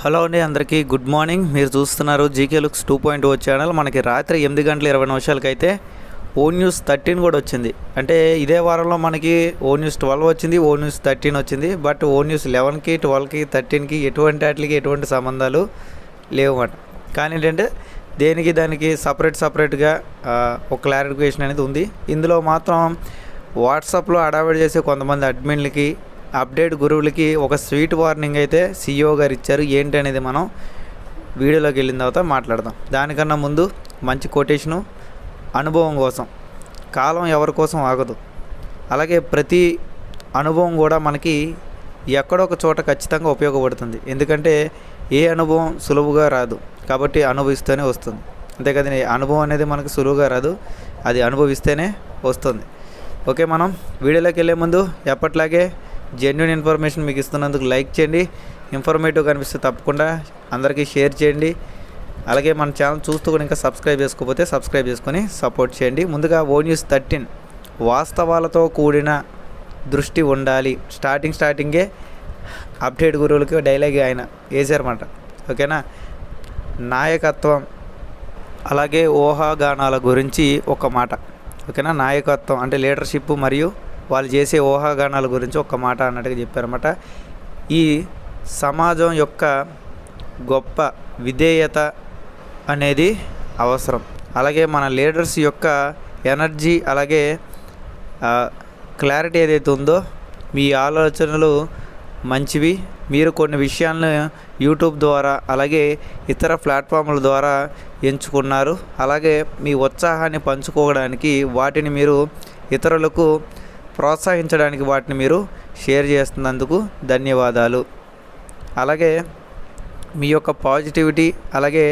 Hello అండి అందరికీ good morning. మీరు చూస్తున్నారు GK looks two point O channel. మనకి రాత్రి ఎనిమిది గంటల ఇరవై నిమిషాలకైతే ఓ న్యూస్ థర్టీన్ కూడా వచ్చింది. అంటే ఇదే వారంలో మనకి ఓ న్యూస్ ట్వెల్వ్ వచ్చింది ఓ న్యూస్ థర్టీన్ వచ్చింది. బట్ ఓ న్యూస్ లెవెన్కి ట్వెల్వ్కి థర్టీన్కి ఎటువంటి వాటికి ఎటువంటి సంబంధాలు లేవన్నమాట. కానీ ఏంటంటే దేనికి దానికి సపరేట్ సపరేట్గా ఒక క్లారిఫికేషన్ అనేది ఉంది. ఇందులో మాత్రం వాట్సాప్లో అడావిడి చేసే కొంతమంది అడ్మిన్లకి అప్డేట్ గురువులకి ఒక స్వీట్ వార్నింగ్ అయితే సిఇఓ గారు ఇచ్చారు. ఏంటి అనేది మనం వీడియోలోకి వెళ్ళిన తర్వాత మాట్లాడదాం. దానికన్నా ముందు మంచి కొటేషను అనుభవం కోసం. కాలం ఎవరి కోసం ఆగదు. అలాగే ప్రతి అనుభవం కూడా మనకి ఎక్కడో ఒక చోట ఖచ్చితంగా ఉపయోగపడుతుంది. ఎందుకంటే ఏ అనుభవం సులువుగా రాదు. కాబట్టి అనుభవిస్తూనే వస్తుంది. అంతేకాదు అనుభవం అనేది మనకు సులువుగా రాదు. అది అనుభవిస్తేనే వస్తుంది. ఓకే మనం వీడియోలోకి వెళ్ళే ముందు ఎప్పట్లాగే జెన్యున్ ఇన్ఫర్మేషన్ మీకు ఇస్తున్నందుకు లైక్ చేయండి. ఇన్ఫర్మేటివ్ కనిపిస్తే తప్పకుండా అందరికీ షేర్ చేయండి. అలాగే మన ఛానల్ చూస్తూ కూడా ఇంకా సబ్స్క్రైబ్ చేసుకోకపోతే సబ్స్క్రైబ్ చేసుకొని సపోర్ట్ చేయండి. ముందుగా ఓ న్యూస్ థర్టీన్ వాస్తవాలతో కూడిన దృష్టి ఉండాలి. స్టార్టింగ్ స్టార్టింగే అప్డేట్ గురువులకి డైలాగ్ ఆయన వేసారన్నమాట ఓకేనా నాయకత్వం అలాగే ఊహాగానాల గురించి ఒక మాట. ఓకేనా నాయకత్వం అంటే లీడర్షిప్ మరియు వాళ్ళు చేసే ఊహాగానాల గురించి ఒక్క మాట అన్నట్టుగా చెప్పారన్నమాట. ఈ సమాజం యొక్క గొప్ప విధేయత అనేది అవసరం. అలాగే మన లీడర్స్ యొక్క ఎనర్జీ అలాగే క్లారిటీ ఏదైతే ఉందో మీ ఆలోచనలు మంచివి. మీరు కొన్ని విషయాలను యూట్యూబ్ ద్వారా అలాగే ఇతర ప్లాట్ఫామ్ల ద్వారా ఎంచుకున్నారు. అలాగే మీ ఉత్సాహాన్ని పంచుకోవడానికి వాటిని మీరు ఇతరులకు ప్రోత్సహించడానికి వాటిని మీరు షేర్ చేస్తున్నందుకు ధన్యవాదాలు. అలాగే మీ యొక్క పాజిటివిటీ అలాగే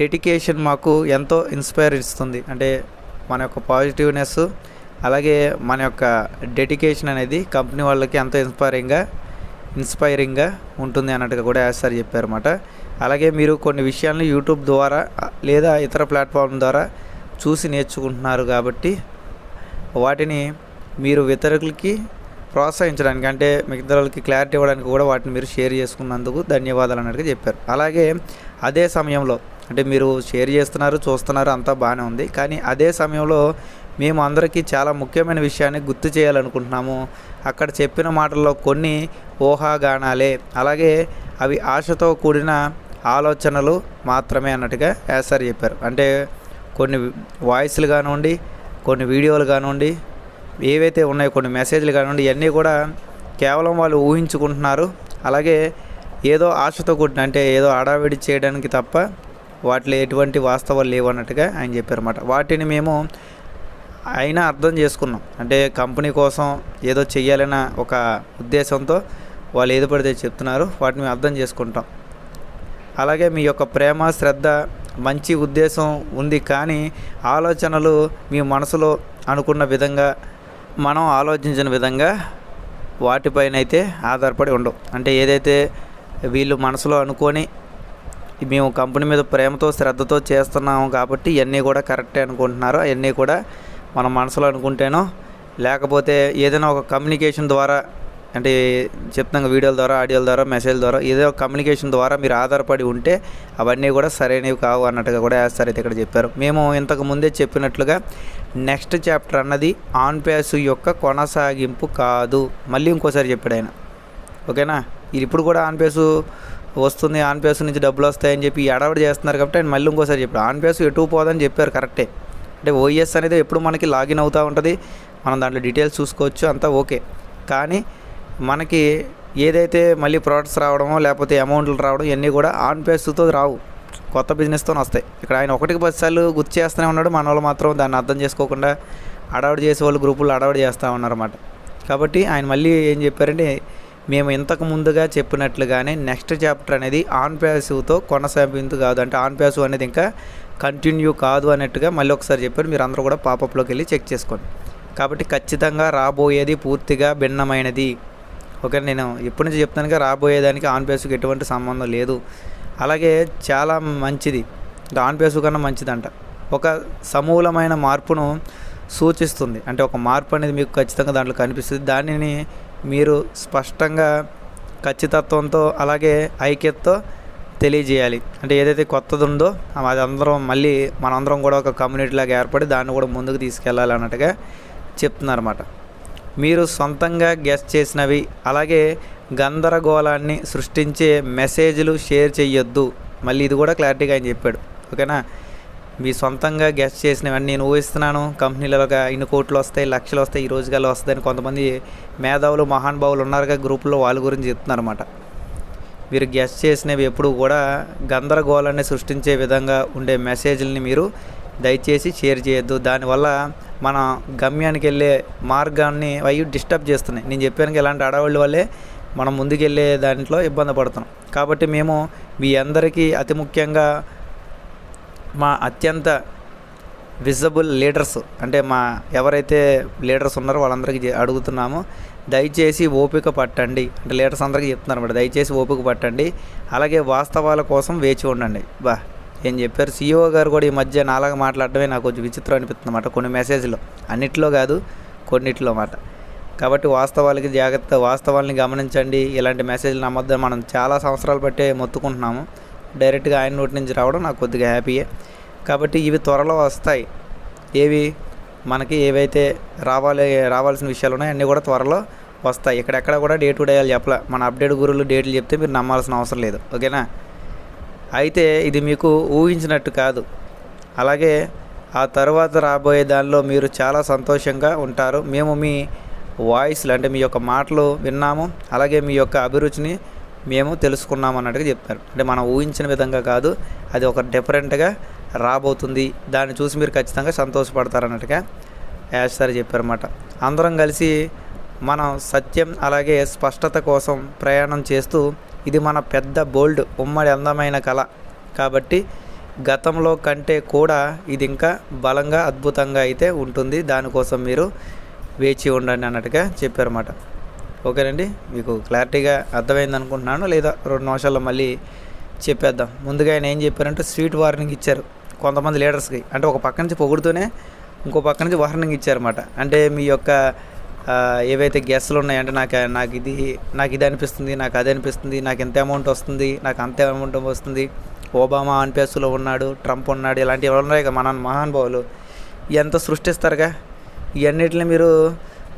డెడికేషన్ మాకు ఎంతో ఇన్స్పైర్ ఇస్తుంది. అంటే మన యొక్క పాజిటివ్నెస్ అలాగే మన యొక్క డెడికేషన్ అనేది కంపెనీ వాళ్ళకి ఎంతో ఇన్స్పైరింగ్గా ఇన్స్పైరింగ్గా ఉంటుంది అన్నట్టుగా కూడా యాజ్ సార్ చెప్పారన్నమాట. అలాగే మీరు కొన్ని విషయాలను యూట్యూబ్ ద్వారా లేదా ఇతర ప్లాట్ఫామ్ ద్వారా చూసి నేర్చుకుంటున్నారు కాబట్టి వాటిని మీరు ఇతరులకి ప్రోత్సహించడానికి అంటే మిగతా వాళ్ళకి క్లారిటీ ఇవ్వడానికి కూడా వాటిని మీరు షేర్ చేసుకున్నందుకు ధన్యవాదాలు అన్నట్టుగా చెప్పారు. అలాగే అదే సమయంలో అంటే మీరు షేర్ చేస్తున్నారు చూస్తున్నారు అంతా బాగానే ఉంది. కానీ అదే సమయంలో మేము అందరికీ చాలా ముఖ్యమైన విషయాన్ని గుర్తు చేయాలనుకుంటున్నాము. అక్కడ చెప్పిన మాటల్లో కొన్ని ఊహాగానాలే అలాగే అవి ఆశతో కూడిన ఆలోచనలు మాత్రమే అన్నట్టుగా యాసార్ చెప్పారు. అంటే కొన్ని వాయిస్లు కానివ్వండి కొన్ని వీడియోలు కానివ్వండి ఏవైతే ఉన్నాయో కొన్ని మెసేజ్లు కానివ్వండి ఇవన్నీ కూడా కేవలం వాళ్ళు ఊహించుకుంటున్నారు. అలాగే ఏదో ఆశతో కూడిన అంటే ఏదో ఆడావిడి చేయడానికి తప్ప వాటిలో ఎటువంటి వాస్తవాలు లేవు అన్నట్టుగా ఆయన చెప్పారన్నమాట. వాటిని మేము అయినా అర్థం చేసుకున్నాం. అంటే కంపెనీ కోసం ఏదో చెయ్యాలన్న ఒక ఉద్దేశంతో వాళ్ళు ఏది పడితే చెప్తున్నారు. వాటిని మేము అర్థం చేసుకుంటాం. అలాగే మీ యొక్క ప్రేమ శ్రద్ధ మంచి ఉద్దేశం ఉంది కానీ ఆలోచనలు మీ మనసులో అనుకున్న విధంగా మనం ఆలోచించిన విధంగా వాటిపైన అయితే ఆధారపడి ఉండవు అంటే ఏదైతే వీళ్ళు మనసులో అనుకొని మేము కంపెనీ మీద ప్రేమతో శ్రద్ధతో చేస్తున్నాము కాబట్టి ఇవన్నీ కూడా కరెక్టే అనుకుంటున్నారు అవన్నీ కూడా మన మనసులో అనుకుంటేనో లేకపోతే ఏదైనా ఒక కమ్యూనికేషన్ ద్వారా అంటే చెప్తాం వీడియోల ద్వారా ఆడియోల ద్వారా మెసేజ్ ద్వారా ఏదో కమ్యూనికేషన్ ద్వారా మీరు ఆధారపడి ఉంటే అవన్నీ కూడా సరైనవి కావు అన్నట్టుగా కూడా వేస్తారు అయితే ఇక్కడ చెప్పారు. మేము ఇంతకు ముందే చెప్పినట్లుగా నెక్స్ట్ చాప్టర్ అన్నది ఆన్ ప్యాస్ యొక్క కొనసాగింపు కాదు. మళ్ళీ ఇంకోసారి చెప్పాడు ఆయన. ఓకేనా? ఇది ఇప్పుడు కూడా ఆన్ పేసు వస్తుంది ఆన్ పేసు నుంచి డబ్బులు వస్తాయని చెప్పి ఎడవడి చేస్తున్నారు కాబట్టి ఆయన మళ్ళీ ఇంకోసారి చెప్పాడు. ఆన్ పేసు ఎటు పోదని చెప్పారు కరెక్టే. అంటే ఓఎస్ అనేది ఎప్పుడు మనకి లాగిన్ అవుతూ ఉంటుంది. మనం దాంట్లో డీటెయిల్స్ చూసుకోవచ్చు అంతా ఓకే. కానీ మనకి ఏదైతే మళ్ళీ ప్రోడక్ట్స్ రావడమో లేకపోతే అమౌంట్లు రావడం ఇవన్నీ కూడా ఆన్ పేస్తో రావు. కొత్త బిజినెస్తో వస్తాయి. ఇక్కడ ఆయన ఒకటికి పదిసార్లు గుర్తు చేస్తూనే ఉన్నాడు. మన వాళ్ళు మాత్రం దాన్ని అర్థం చేసుకోకుండా అడవాడు చేసే వాళ్ళు గ్రూపులు అడవాడు చేస్తూ ఉన్నారన్నమాట. కాబట్టి ఆయన మళ్ళీ ఏం చెప్పారంటే మేము ఇంతకు ముందుగా చెప్పినట్లుగానే నెక్స్ట్ చాప్టర్ అనేది ఆన్ ప్యాసివ్తో కొనసాగింపు కాదు. అంటే ఆన్ ప్యాసివ్ అనేది ఇంకా కంటిన్యూ కాదు అన్నట్టుగా మళ్ళీ ఒకసారి చెప్పారు. మీరు అందరూ కూడా పాపప్లోకి వెళ్ళి చెక్ చేసుకోండి. కాబట్టి ఖచ్చితంగా రాబోయేది పూర్తిగా భిన్నమైనది. ఓకే నేను ఎప్పటి నుంచి చెప్తానుగా రాబోయేదానికి ఆన్ పేసుకు ఎటువంటి సంబంధం లేదు. అలాగే చాలా మంచిది. ఆన్ పేసు కన్నా మంచిదంట. ఒక సమూలమైన మార్పును సూచిస్తుంది. అంటే ఒక మార్పు అనేది మీకు ఖచ్చితంగా దాంట్లో కనిపిస్తుంది. దానిని మీరు స్పష్టంగా ఖచ్చితత్వంతో అలాగే ఐక్యతతో తెలియజేయాలి. అంటే ఏదైతే కొత్తది ఉందో అది అందరం మళ్ళీ మనందరం కూడా ఒక కమ్యూనిటీ లాగా ఏర్పడి దాన్ని కూడా ముందుకు తీసుకెళ్ళాలి అన్నట్టుగా చెప్తున్నారన్నమాట. మీరు సొంతంగా గెస్ చేసినవి. అలాగే గందరగోళాన్ని సృష్టించే మెసేజ్లు షేర్ చేయొద్దు మళ్ళీ ఇది కూడా క్లారిటీగా ఆయన చెప్పాడు. ఓకేనా మీ సొంతంగా గెస్ట్ చేసినవన్నీ నేను ఊహిస్తున్నాను. కంపెనీలలోగా ఇన్ని కోట్లు వస్తాయి లక్షలు వస్తాయి ఈ రోజుగాలో వస్తాయని కొంతమంది మేధావులు మహానుభావులు ఉన్నారుగా గ్రూపులో వాళ్ళ గురించి చెప్తున్నారు అనమాట మీరు గెస్ట్ చేసినవి ఎప్పుడు కూడా గందరగోళాన్ని సృష్టించే విధంగా ఉండే మెసేజ్ని మీరు దయచేసి షేర్ చేయొద్దు. దానివల్ల మన గమ్యానికి వెళ్ళే మార్గాన్ని అవి డిస్టర్బ్ చేస్తున్నాయి. నేను చెప్పాను ఇలాంటి అడవుల వల్లే మనం ముందుకెళ్ళే దాంట్లో ఇబ్బంది పడుతున్నాం. కాబట్టి మేము మీ అందరికీ అతి ముఖ్యంగా మా అత్యంత విజబుల్ లీడర్స్ అంటే మా ఎవరైతే లీడర్స్ ఉన్నారో వాళ్ళందరికీ అడుగుతున్నామో అడుగుతున్నాము. దయచేసి ఓపిక పట్టండి. అంటే లీడర్స్ అందరికీ చెప్తున్నారు అనమాట దయచేసి ఓపిక పట్టండి. అలాగే వాస్తవాల కోసం వేచి ఉండండి. బా. ఏం చెప్పారు? సీఈఓ గారు కూడా ఈ మధ్య నాలాగా మాట్లాడటమే నాకు కొంచెం విచిత్రం అనిపిస్తుంది అన్నమాట. కొన్ని మెసేజ్లో అన్నిట్లో కాదు కొన్నిట్లో మాట కాబట్టి వాస్తవాలకి జాగ్రత్త వాస్తవాల్ని గమనించండి. ఇలాంటి మెసేజ్లు నమ్మొద్దని మనం చాలా సంవత్సరాలు బట్టే మొత్తుకుంటున్నాము. డైరెక్ట్గా ఆయన నోటి నుంచి రావడం నాకు కొద్దిగా హ్యాపీయే కాబట్టి ఇవి త్వరలో వస్తాయి. ఏవి? మనకి ఏవైతే రావాలి రావాల్సిన విషయాలు ఉన్నాయో అన్నీ కూడా త్వరలో వస్తాయి. ఇక్కడెక్కడ కూడా డే టు డే చెప్పలే. మన అప్డేట్ గురువులు డేట్లు చెప్తే మీరు నమ్మాల్సిన అవసరం లేదు. ఓకేనా? అయితే ఇది మీకు ఊహించినట్టు కాదు. అలాగే ఆ తర్వాత రాబోయే దానిలో మీరు చాలా సంతోషంగా ఉంటారు. మేము మీ వాయిస్లు అంటే మీ యొక్క మాటలు విన్నాము. అలాగే మీ యొక్క అభిరుచిని మేము తెలుసుకున్నాము అన్నట్టుగా చెప్పారు. అంటే మనం ఊహించిన విధంగా కాదు అది ఒక డిఫరెంట్గా రాబోతుంది. దాన్ని చూసి మీరు ఖచ్చితంగా సంతోషపడతారు అన్నట్టుగా యాష్ సార్ చెప్పారన్నమాట. అందరం కలిసి మనం సత్యం అలాగే స్పష్టత కోసం ప్రయాణం చేస్తూ ఇది మన పెద్ద బోల్డ్ ఉమ్మడి అందమైన కళ. కాబట్టి గతంలో కంటే కూడా ఇది ఇంకా బలంగా అద్భుతంగా అయితే ఉంటుంది. దానికోసం మీరు వేచి ఉండండి అన్నట్టుగా చెప్పారన్నమాట. ఓకేనండి? మీకు క్లారిటీగా అర్థమైంది అనుకుంటున్నాను లేదా రెండు నిమిషాల్లో మళ్ళీ చెప్పేద్దాం. ముందుగా ఆయన ఏం చెప్పారంటే స్వీట్ వార్నింగ్ ఇచ్చారు. కొంతమంది లీడర్స్కి. అంటే ఒక పక్క నుంచి పొగుడుతూనే ఇంకో పక్క నుంచి వార్నింగ్ ఇచ్చారన్నమాట. అంటే మీ యొక్క ఏవైతే గెస్ట్లు ఉన్నాయంటే నాకు నాకు ఇది నాకు ఇది అనిపిస్తుంది నాకు అది అనిపిస్తుంది నాకు ఎంత అమౌంట్ వస్తుంది నాకు అంత అమౌంట్ వస్తుంది. ఒబామా అనిపేస్తులో ఉన్నాడు ట్రంప్ ఉన్నాడు ఇలాంటివి ఎవరు ఉన్నాయి మన మహానుభావులు ఎంత సృష్టిస్తారుగా? ఇవన్నిటిని మీరు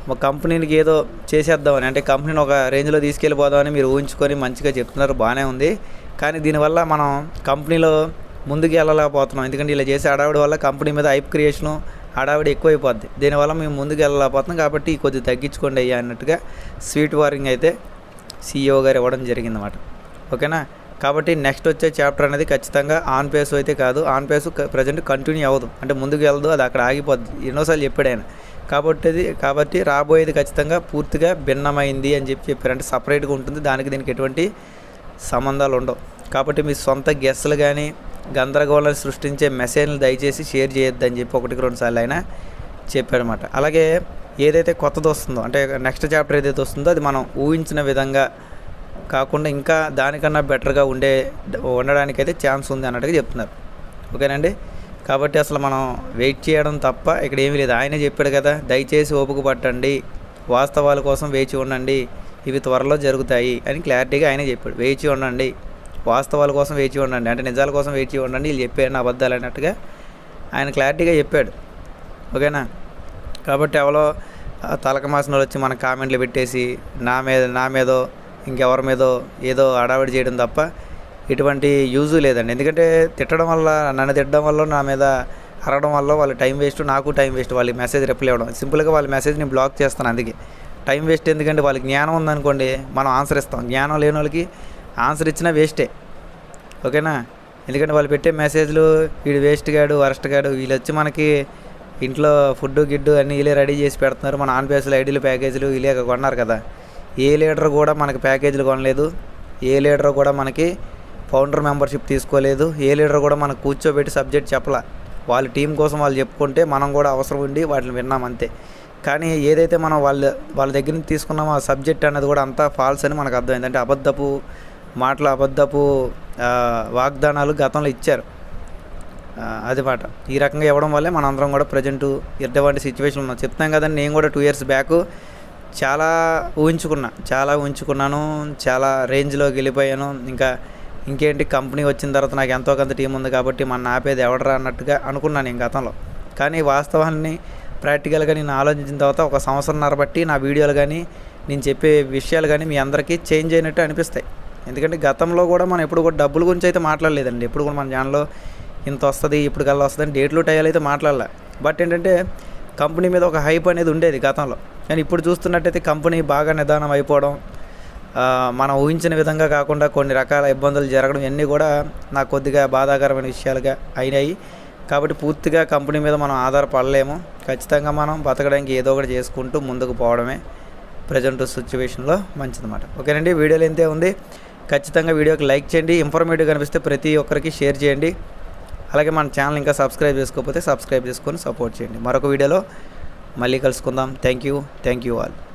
మా కంపెనీకి ఏదో చేసేద్దామని అంటే కంపెనీని ఒక రేంజ్లో తీసుకెళ్ళిపోదామని మీరు ఊహించుకొని మంచిగా చెప్తున్నారు బాగానే ఉంది. కానీ దీనివల్ల మనం కంపెనీలో ముందుకు వెళ్ళలేకపోతున్నాం ఎందుకంటే ఇలా చేసే హడావిడి వల్ల కంపెనీ మీద ఐప్ క్రియేషను హడావిడి ఎక్కువైపోద్ది. దీనివల్ల మేము ముందుకు వెళ్ళలేకపోతున్నాం కాబట్టి కొద్దిగా తగ్గించుకోండి అయ్యా అన్నట్టుగా స్వీట్ వారింగ్ అయితే సీఈఓ గారు ఇవ్వడం జరిగిందన్నమాట. ఓకేనా? కాబట్టి నెక్స్ట్ వచ్చే చాప్టర్ అనేది ఖచ్చితంగా ఆన్ పేస్ అయితే కాదు ఆన్ పేస్ ప్రజెంట్ కంటిన్యూ అవ్వదు. అంటే ముందుకు వెళ్ళదు అది అక్కడ ఆగిపోద్ది. ఎన్నోసార్లు చెప్పాడు ఆయన. కాబట్టి అది కాబట్టి రాబోయేది ఖచ్చితంగా పూర్తిగా భిన్నమైంది అని చెప్పి చెప్పారు. అంటే సపరేట్గా ఉంటుంది దానికి దీనికి ఎటువంటి సంబంధాలు ఉండవు. కాబట్టి మీ సొంత గెస్ట్లు కానీ గందరగోళం సృష్టించే మెసేజ్లు దయచేసి షేర్ చేయొద్దని చెప్పి ఒకటికి రెండు సార్లు ఆయన చెప్పాడనమాట అలాగే ఏదైతే కొత్తది వస్తుందో అంటే నెక్స్ట్ చాప్టర్ ఏదైతే వస్తుందో అది మనం ఊహించిన విధంగా కాకుండా ఇంకా దానికన్నా బెటర్గా ఉండే ఉండడానికైతే ఛాన్స్ ఉంది అన్నట్టుగా చెప్తున్నారు. ఓకేనండి? కాబట్టి అసలు మనం వెయిట్ చేయడం తప్ప ఇక్కడ ఏమీ లేదు. ఆయనే చెప్పాడు కదా దయచేసి ఓపిక పట్టండి వాస్తవాల కోసం వేచి ఉండండి ఇవి త్వరలో జరుగుతాయి అని క్లారిటీగా ఆయనే చెప్పాడు. వేచి ఉండండి వాస్తవాల కోసం వేచి ఉండండి. అంటే నిజాల కోసం వేచి ఉండండి. వీళ్ళు చెప్పాడు అబద్ధాలు అన్నట్టుగా ఆయన క్లారిటీగా చెప్పాడు. ఓకేనా? కాబట్టి ఎవరో తలక మాసిన వచ్చి మన కామెంట్లు పెట్టేసి నా మీద నా మీదో ఇంకెవరి మీదో ఏదో అడావిడి చేయడం తప్ప ఇటువంటి యూజు లేదండి. ఎందుకంటే తిట్టడం వల్ల నన్ను తిట్టడం వల్ల నా మీద అరగడం వల్ల వాళ్ళ టైం వేస్ట్ నాకు టైం వేస్ట్ వాళ్ళకి మెసేజ్ రిప్లై ఇవ్వడం. సింపుల్గా వాళ్ళ మెసేజ్ని బ్లాక్ చేస్తాను అందుకే. టైం వేస్ట్ ఎందుకంటే వాళ్ళకి జ్ఞానం ఉందనుకోండి మనం ఆన్సర్ ఇస్తాం. జ్ఞానం లేని వాళ్ళకి ఆన్సర్ ఇచ్చినా వేస్టే. ఓకేనా? ఎందుకంటే వాళ్ళు పెట్టే మెసేజ్లు వీడు వేస్ట్ గాడు వరస్ట్ గాడు వీళ్ళు వచ్చి మనకి ఇంట్లో ఫుడ్ గిడ్డు అన్నీ వీళ్ళే రెడీ చేసి పెడుతున్నారు. మన ఆన్ బేస్లో ఐడీలు ప్యాకేజీలు వీళ్ళే కొన్నారు కదా. ఏ లీడర్ కూడా మనకి ప్యాకేజీలు కొనలేదు. ఏ లీడర్ కూడా మనకి ఫౌండర్ మెంబర్షిప్ తీసుకోలేదు. ఏ లీడర్ కూడా మనకు కూర్చోబెట్టి సబ్జెక్ట్ చెప్పలా. వాళ్ళ టీం కోసం వాళ్ళు చెప్పుకుంటే మనం కూడా అవసరం ఉండి వాటిని విన్నాం అంతే. కానీ ఏదైతే మనం వాళ్ళ వాళ్ళ దగ్గర నుంచి తీసుకున్నామో ఆ సబ్జెక్ట్ అనేది కూడా అంతా ఫాల్స్ అని మనకు అర్థమైంది. అంటే అబద్ధపు మాటలు అబద్ధపు వాగ్దానాలు గతంలో ఇచ్చారు. అది మాట ఈ రకంగా ఇవ్వడం వల్లే మనందరం కూడా ప్రజెంట్ ఇటువంటి సిచ్యువేషన్ ఉన్నాం. చెప్తాం కదండి నేను కూడా టూ ఇయర్స్ బ్యాక్ చాలా ఊహించుకున్నా. చాలా ఊహించుకున్నాను చాలా రేంజ్లోకి వెళ్ళిపోయాను. ఇంకా ఇంకేంటి కంపెనీ వచ్చిన తర్వాత నాకు ఎంతో కొంత టీం ఉంది కాబట్టి మన ఆపేది ఎవడరా అన్నట్టుగా అనుకున్నాను నేను గతంలో. కానీ వాస్తవాన్ని ప్రాక్టికల్గా నేను ఆలోచించిన తర్వాత ఒక సంవత్సరంన్నర బట్టి నా వీడియోలు కానీ నేను చెప్పే విషయాలు కానీ మీ అందరికీ చేంజ్ అయినట్టు అనిపిస్తాయి. ఎందుకంటే గతంలో కూడా మనం ఎప్పుడు కూడా డబ్బుల గురించి అయితే మాట్లాడలేదండి. ఎప్పుడు కూడా మన ఛానల్లో ఇంత వస్తుంది ఇప్పుడు కల్లా వస్తుంది డేట్లు టైలు అయితే మాట్లాడలే. బట్ ఏంటంటే కంపెనీ మీద ఒక హైప్ అనేది ఉండేది గతంలో. కానీ ఇప్పుడు చూస్తున్నట్టయితే కంపెనీ బాగా నిదానం అయిపోవడం మనం ఊహించిన విధంగా కాకుండా కొన్ని రకాల ఇబ్బందులు జరగడం ఇవన్నీ కూడా నాకు కొద్దిగా బాధాకరమైన విషయాలుగా అయినాయి. కాబట్టి పూర్తిగా కంపెనీ మీద మనం ఆధారపడలేము. ఖచ్చితంగా మనం బతకడానికి ఏదో ఒకటి చేసుకుంటూ ముందుకు పోవడమే ప్రజెంట్ సిచ్యువేషన్లో మంచిదన్నమాట. ఓకేనండి వీడియోలు ఎంతే ఉంది. ఖచ్చితంగా వీడియోకి లైక్ చేయండి. ఇన్ఫర్మేటివ్ కనిపిస్తే ప్రతి ఒక్కరికి షేర్ చేయండి. అలాగే మన ఛానల్ ఇంకా సబ్స్క్రైబ్ చేసుకోకపోతే సబ్స్క్రైబ్ చేసుకొని సపోర్ట్ చేయండి. మరొక వీడియోలో మళ్ళీ కలుసుకుందాం. Thank you thank you all